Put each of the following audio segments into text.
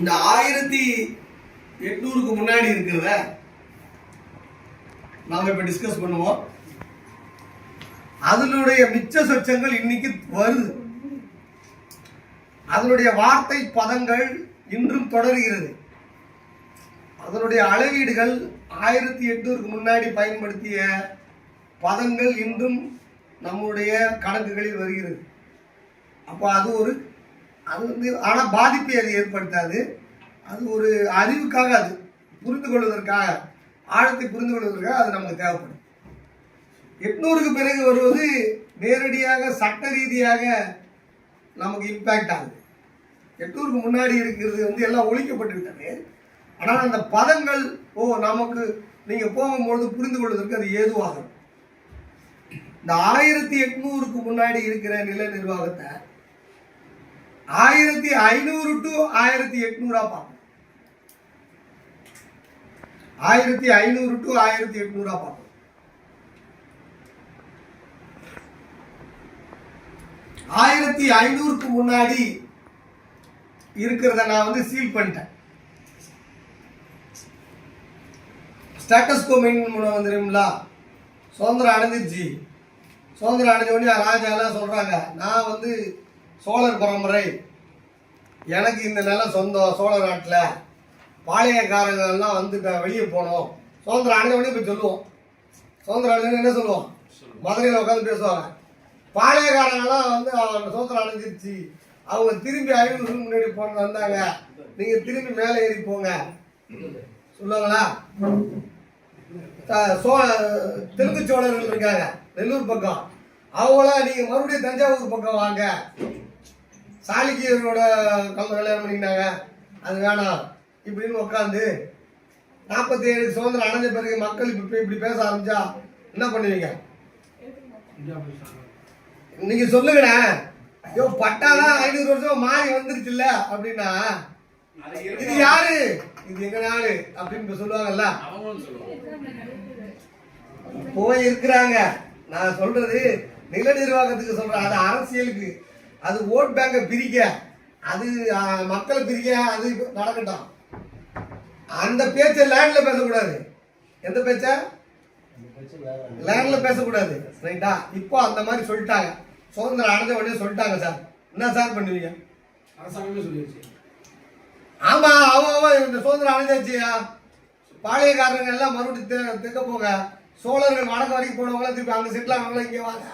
இந்த ஆயிரத்தி எட்நூறுக்கு முன்னாடி இருக்கிறத நாம இப்ப டிஸ்கஸ் பண்ணுவோம். அதனுடைய மிச்ச சொச்சங்கள் இன்னைக்கு வருது. அதனுடைய வார்த்தை பதங்கள் இன்றும் தொடர்கிறது. அதனுடைய அளவீடுகள் ஆயிரத்தி எட்நூறுக்கு முன்னாடி பயன்படுத்திய பதங்கள் இன்றும் நம்முடைய கணக்குகளில் வருகிறது. அப்போ அது ஒரு அது வந்து ஆனால் பாதிப்பை அது ஏற்படுத்தாது. அது ஒரு அறிவுக்காக அது. புரிந்து கொள்வதற்காக ஆழத்தை புரிந்து கொள்வதற்காக அது நமக்கு தேவைப்படும். எட்நூறுக்கு பிறகு வருவது நேரடியாக சட்ட ரீதியாக நமக்கு இம்பேக்ட் ஆகுது. எட்நூறுக்கு முன்னாடி இருக்கிறது வந்து எல்லாம் ஒழிக்கப்பட்டு விட்டது ஆனால் அந்த பதங்கள் ஓ நமக்கு நீங்கள் போகும்பொழுது புரிந்து கொள்வதற்கு அது ஏதுவாகும். இந்த ஆயிரத்தி எட்நூறுக்கு முன்னாடி இருக்கிற நில நிர்வாகத்தை ஆயிரத்தி ஐநூறு டு ஆயிரத்தி எட்நூறா பார்ப்போம் ஆயிரத்தி ஐநூறு டு ஆயிரத்தி எட்நூறா பார்ப்போம் ஆயிரத்தி ஐநூறுக்கு முன்னாடி இருக்கிறத நான் வந்து சீல் பண்ணிட்டேன். ஸ்டேட்டஸ் கோ மெயின் வந்துடுங்களா சுதந்திரம் அடைஞ்சிருச்சு. சுதந்திரம் அடைஞ்ச உடனே ராஜாலாம் சொல்கிறாங்க நான் வந்து சோழர் பரம்பரை. எனக்கு இந்த நிலம் சொந்தம் சோழ நாட்டில். பாளையக்காரங்கள்லாம் வந்து வெளியே போனோம். சுதந்திரம் அடைஞ்சவனே போய் சொல்லுவோம். சுதந்திரம் அடைஞ்சவனே என்ன சொல்லுவோம்? மதுரையில் உட்காந்து பேசுவாங்க. பாளையக்காரங்கெல்லாம் வந்து அவங்க சுதந்திரம் அடைஞ்சிருச்சு. அவங்க திரும்பி ஐநூறு வருஷம் முன்னாடி போன வந்தாங்க. நீங்கள் திரும்பி மேலே ஏறி போங்க. சொல்லுவாங்களா? சோ தெலுங்கு சோழர்கள் இருக்காங்க. நெல்லூர் பக்கம். அவங்களாம் நீங்கள் மறுபடியும் தஞ்சாவூர் பக்கம் வாங்க. சாளுக்கியரோட கல்ல கல்யாணம் பண்ணிக்கினாங்க அது வேணாம். இப்படின்னு உட்காந்து நாற்பத்தி ஏழு சுதந்திரம் அடைஞ்ச பிறகு மக்கள் இப்படி இப்படி பேச ஆரம்பிச்சா என்ன பண்ணுவீங்க? நீங்க சொல்லுங்கண்ணே. ஐயோ பட்டாதான் ஐநூறு வருஷம் மாறி வந்துருச்சுல்ல அப்படின்னா இது யாரு? இது எங்க நாடு அப்படின்னு சொல்லுவாங்கல்ல. போய் இருக்கிறாங்க நான் சொல்றது நில நிர்வாகத்துக்கு சொல்றேன். அது அரசியலுக்கு. அது ஓட் பேங்கை பிரிக்க அது மக்களை பிரிக்க அது நடக்கட்டும். அந்த பேச்சை லேண்ட்ல பேசக்கூடாது. எந்த பேச்ச? லேண்ட்ல பேசக்கூடாது. ரைட்டா இப்போ அந்த மாதிரி சொல்லிட்டாங்க. சுதந்திரம் அடைஞ்ச உடனே சொல்லிட்டாங்க சார் என்ன சார் பண்ணுவீங்க? அரசாங்கமே சொல்லிடுச்சு ஆமா அவன் அவன் இந்த சுதந்திரம் அடைஞ்சாச்சியா பாளையக்காரங்க எல்லாம் மறுபடியும் தெ- தெற்க போங்க. சோழர்கள் வடக்கு வரைக்கும் போனவங்களாம் திருப்பி அங்க செட்டில் ஆனவங்களாம் இங்கே வாங்க.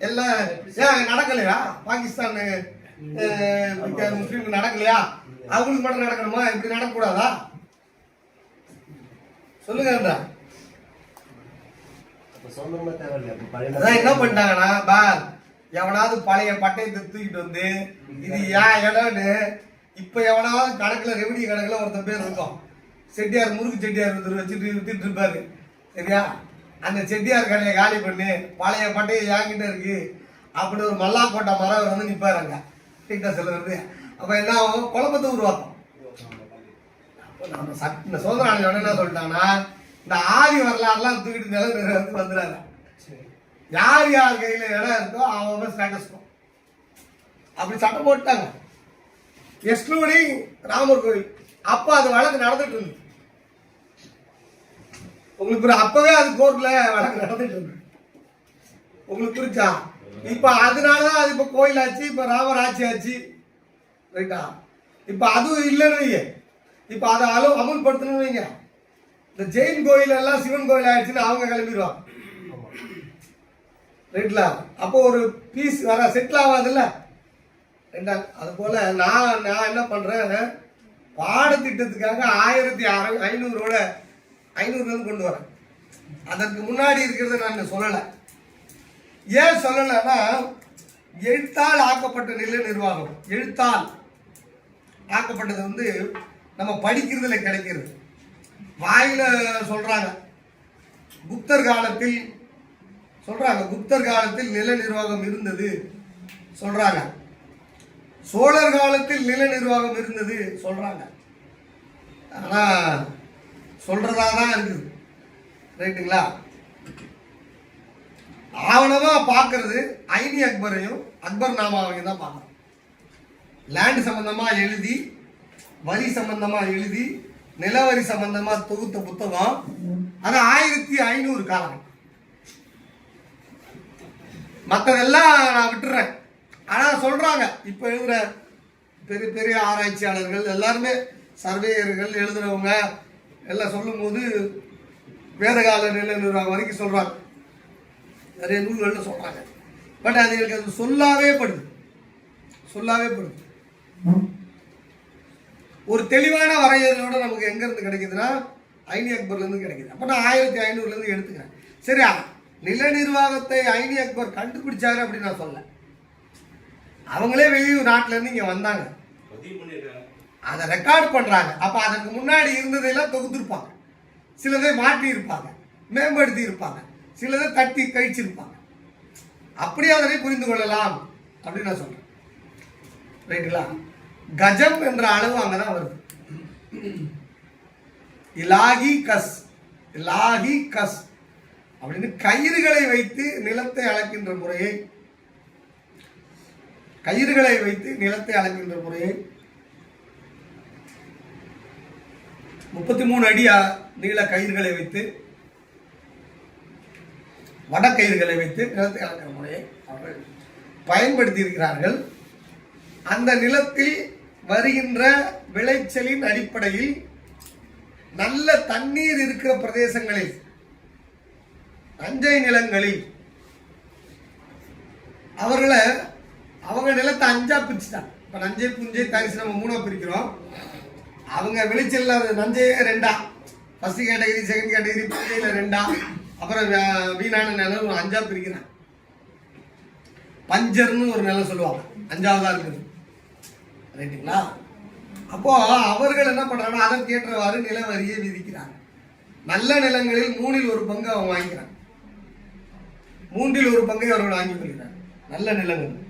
எல்லாம் ஏன் நடக்கலையா? பாகிஸ்தான் முஸ்லீம் நடக்கலையா? அவங்களுக்கு மட்டும் நடக்கணுமா? இப்படி நடக்கக்கூடாதா? அதான் என்ன பண்ணிட்டாங்கன்னா பார் எவனாவது பழைய பட்டயத்தை தூக்கிட்டு வந்து இது ஏன் இடம்னு இப்ப எவனாவது கணக்குல ரெவன்யூ கணக்குல ஒருத்தன் பேர் இருக்கும். செட்டியார் முறுக்கு செட்டியார் ஒருத்தர் வச்சுட்டு வித்துட்டு இருப்பாரு. சரியா? அந்த செட்டியார் கடையை காலி பண்ணி பழைய பட்டையை என்கிட்ட இருக்கு. அப்படின்னு ஒரு மல்லாக்கோட்டை மரம் வந்து நிற்பாருங்க கிட்ட சொல்லுறது அப்போ என்ன ஆகும் குழப்பத்தை உருவாக்கும். அப்ப நம்ம சட் இந்த சுதந்திர என்ன சொல்லிட்டாங்கன்னா இந்த ஆதி வரலாறுலாம் தூக்கிட்டு நில நிறுவனத்துக்கு வந்துடாங்க யார் யார் கையில் இடம் இருக்கோ அவன் ஸ்டேட்டஸ் அப்படி சட்டம் போட்டாங்க எக்ஸ்க்ளூடிங் ராமர் கோயில் அப்போ அது வழக்கு நடந்துட்டு இருந்துச்சு உங்களுக்கு ஒரு அப்பவே அது கோர்ட்ல வழக்கு நடந்துட்டு இருக்கு. உங்களுக்கு புரிச்சா இப்ப அதனாலதான் அது இப்ப கோயில் ஆச்சு இப்ப ராமராட்சி ஆச்சு. ரைட்டா? இப்ப அதுவும் இல்லைன்னு வைங்க. இப்ப அதை அளவு அமுல்படுத்தணும்னு வைங்க. இந்த ஜெயின் கோயில் எல்லாம் சிவன் கோயில் ஆயிடுச்சுன்னு அவங்க கிளம்பிடுவாங்க. ரைட்ல? அப்போ ஒரு பீஸ் வர செட்டில் ஆகாதுல்ல? ரெண்டா அது போல நான் நான் என்ன பண்றேன்? பாடத்திட்டத்துக்காக ஆயிரத்தி அற ஐநூறோட ஐநூறுலேருந்து கொண்டு வரேன். அதற்கு முன்னாடி இருக்கிறத நான் சொல்லலை. ஏன் சொல்லலைன்னா எழுத்தால் ஆக்கப்பட்ட நில நிர்வாகம். எழுத்தால் ஆக்கப்பட்டது வந்து நம்ம படிக்கிறதுல கிடைக்கிறது. வாயில சொல்றாங்க. புத்தர் காலத்தில் சொல்றாங்க புத்தர் காலத்தில் நில நிர்வாகம் இருந்தது சொல்றாங்க. சோழர் காலத்தில் நில நிர்வாகம் இருந்தது சொல்றாங்க. ஆனா சொல்றதா தான் இருக்குது. ரைட்டுங்களா? ஆவணமா பார்க்கறது ஐனி அக்பரையும் அக்பர் நாமாவையும் தான் பார்க்குறோம் லேண்ட் சம்பந்தமா எழுதி வரி சம்பந்தமா எழுதி நிலவரி சம்பந்தமா தொகுத்த புத்தகம் அது ஆயிரத்தி ஐநூறு காலம். மற்றதெல்லாம் நான் விட்டுறேன். ஆனால் சொல்றாங்க இப்போ எழுதுற பெரிய பெரிய ஆராய்ச்சியாளர்கள் எல்லாருமே சர்வேயர்கள் எழுதுறவங்க எல்லாம் சொல்லும்போது வேதகால நிலை நிர்வாகம் வரைக்கும் சொல்கிறாங்க நிறைய நூல்களில் சொல்கிறாங்க பட் அது எனக்கு அது சொல்லாவே படுது. சொல்லாவே படுது. ஒரு தெளிவான வரையறையோட நமக்கு எங்கேருந்து கிடைக்குதுன்னா ஐனி அக்பர்லேருந்து கிடைக்குது. அப்போ நான் ஆயிரத்தி ஐநூறுலேருந்து எடுத்துக்கிறேன். சரியா? நில நிர்வாகத்தை ஐனி அக்பர் கண்டுபிடிச்சாரு அப்படின்னு நான் சொல்ல அவங்களே வெளியூர் நாட்டிலேருந்து இங்கே வந்தாங்க. அதை ரெக்கார்ட் பண்ணுறாங்க அப்போ அதற்கு முன்னாடி இருந்ததையெல்லாம் தொகுத்திருப்பாங்க. சிலதை மாற்றி இருப்பாங்க மேம்படுத்தி இருப்பாங்க சிலதை தட்டி கழிச்சிருப்பாங்க. அப்படி அதனை புரிந்து கொள்ளலாம் அப்படின்னு நான் சொல்கிறேன் ரைட்டுங்களா கஜம் என்ற அளவு அங்கே தான் வருது. இலாகி கஸ். இலாகி கஸ். அப்படின்னு கயிறுகளை வைத்து நிலத்தை அளக்கின்ற முறையை. கயிறுகளை வைத்து நிலத்தை அளக்கின்ற முறையை முப்பத்தி மூணு அடி நீள கயிர்களை வைத்து வடக்கயிர்களை வைத்து நிலத்தை அளக்கிற முறையை அவர்கள் பயன்படுத்தி இருக்கிறார்கள் அந்த நிலத்தில் வருகின்ற விளைச்சலின் அடிப்படையில் நல்ல தண்ணீர் இருக்கிற பிரதேசங்களில் நஞ்சை நிலங்களில் அவர்களை அவங்க நிலத்தை அஞ்சா பிரிச்சுட்டாங்க. இப்போ நஞ்சை புஞ்சை தரிசு நம்ம மூணாக பிரிக்கிறோம். அவங்க விளைச்சல்ல நஞ்சையே ரெண்டா. ஃபர்ஸ்ட் கேட்டகரி செகண்ட் கேட்டகரி புஞ்சையில ரெண்டா. அப்புறம் வே- வீணான நிலம் ஒரு அஞ்சா பிரிக்கிறேன். பஞ்சர்னு ஒரு நிலம் சொல்லுவாங்க. அஞ்சாவதா இருக்குது. ரைட்டுங்களா அப்போ அவர்கள் என்ன பண்றாங்க அதற்கேற்றவாறு நில வரியை விதிக்கிறாங்க. நல்ல நிலங்களில் மூணில் ஒரு பங்கு அவன் வாங்கிக்கிறான். மூன்றில் ஒரு பங்கை அவர்கள் வாங்கிக் கொள்கிறார். நல்ல நிலங்கள்.